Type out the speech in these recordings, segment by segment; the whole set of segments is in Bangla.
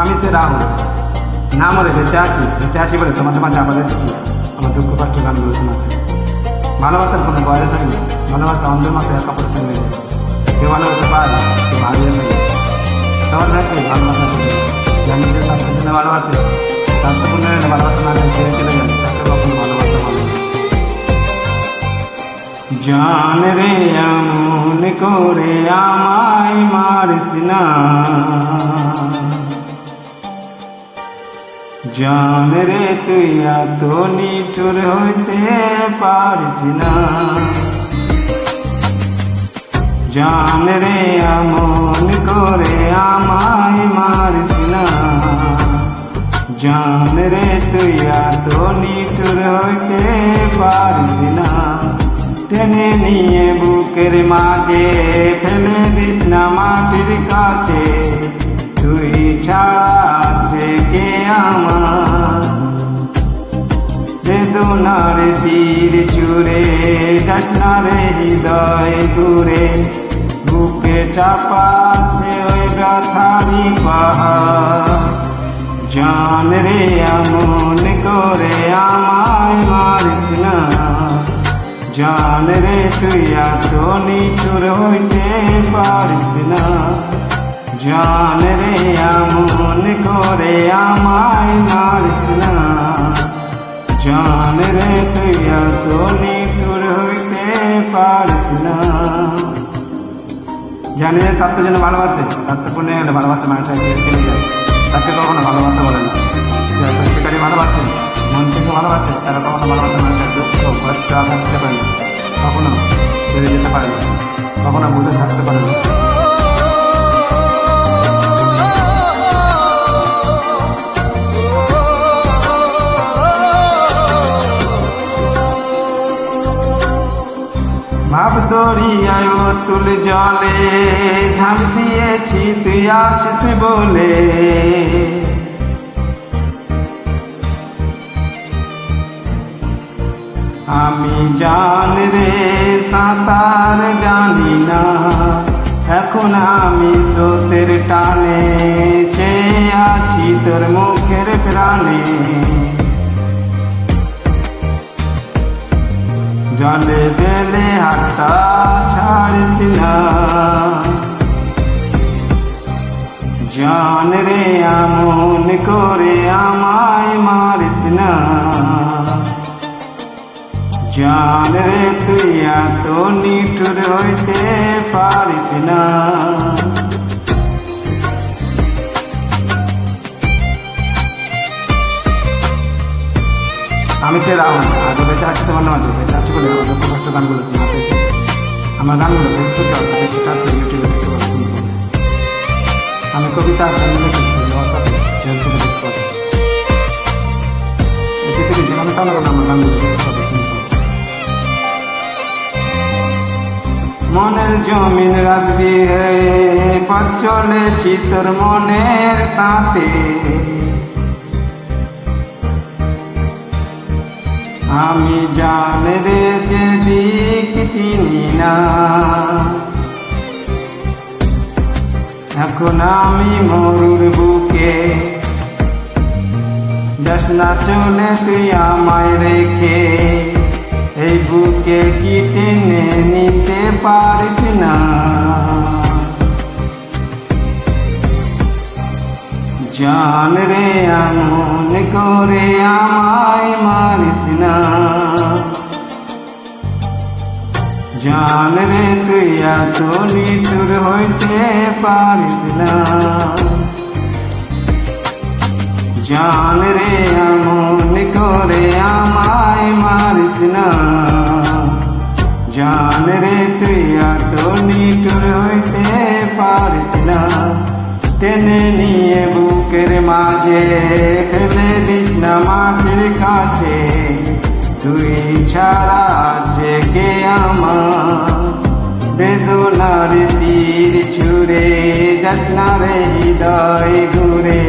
আমি সে রাহুল না মরে বেঁচে আছি বেঁচে আছি বলে তোমাদের মাঝে আবার এসেছি। আমার দুঃখ কষ্ট গানগুলো শোনাতে ভালোবাসার কোনো বয়স হয়নি। ভালোবাসা অন্ধের মতো একা পরিশ্রম নেই কেউ ভালোবাসতে পারে কেউ হারিয়ে ভালোবাসা ভালোবাসে স্বাস্থ্যপূর্ণ ভালোবাসা না ছেড়ে চলে ভালোবাসা জান রে, এমন করে আমায় মারিস না। জান রে তুই এত নিঠুর হইতে পারিস না। জান রে আমন করে আমায় মারিস না। জান রে তুই এত নিঠুর হইতে পারিস না। টেনে নিয়ে বুকের মাঝে ফেলে দিস না মাটির কাছে। তুই ছাড়া আছে কে আমার। বেদনার তীর চুরে যাসনারে হৃদয় ঘুরে বুকে চাপাছে ওই ব্যথারি পাহাড়। জান রে এমন করে আমায় মারিস না। জান রে তুই এত নিচুর হইতে পারিস না। জান এমন করে আমায় মারিস না। জান রে, তুই এত নিঠুর হইতে পারিস না। জানি যে ছাত্র যেন ভালোবাসে, ছাত্র পূর্ণে গেলে ভালোবাসে মানুষটা চলে যায়। তাকে কখনো ভালোবাসা বলে না। যারা সত্যিকারী ভালোবাসে, মন থেকে ভালোবাসে, তারা কখনো ভালোবাসে মানুষের দুঃখ কষ্ট আঘাত পারে না কখনো ছেড়ে যেতে পারে না। কখনো বুঝে থাকতে পারে না। ভাব দরিয়ায় তুল জলে, ঝাঁপ দিয়েছি, তুই আছিস বলে। আমি জান রে, সাঁতার জানি না, এখন আমি স্রোতের টানে। জলে বেলে হাতটা ছাড়ছি না জান রে এমন করে আমায় মারিস না। জান রে, তুই এত নিঠুর হইতে পারিস না। আমি রাহুল আগে বেঁচে আছি তোমার মাঝে বেঁচে আছি বলে আমার দুঃখ কষ্ট গানগুলো শোনাতে আমার গানগুলো আমি কবিতা আমার মনের জমিন রাখবি হে পথ চলেছি তোর মনের সাথে আমি জান রে যে দিক চিনি না। এখন আমি মরুর বুকে যশনা চলে তুই আমায় রেখে, এই বুকে কি টেনে নিতে পারিস জান রে এমন করে আমায় মারিস না। জান রে তুই এত নিঠুর হইতে পারিস না। জান রে এমন করে আমায় মারিস না। জান রে তুই এত নিঠুর হইতে পারিস না। টেনে নিয়ে বুকের মাঝে ফেলে দিস না মাটির কাছে। তুই ছাড়া আছে কে আমার? বেদনার তীর ছুড়ে যাস না রে হৃদয় ঘুরে।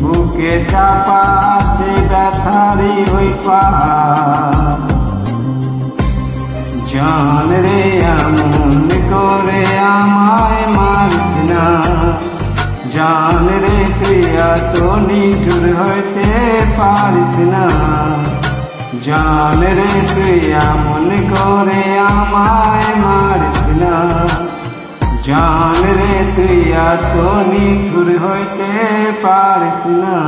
বুকে চাপা আছে ব্যথারি ওই জান রে, এমন করে আমায় মারিস না। জান রে প্রিয়া তো নিঠুর হইতে পারিস না জান রে প্রিয়া মনে করে আমায় মারিস না জান রে প্রিয়া তো নিঠুর হইতে পারিস না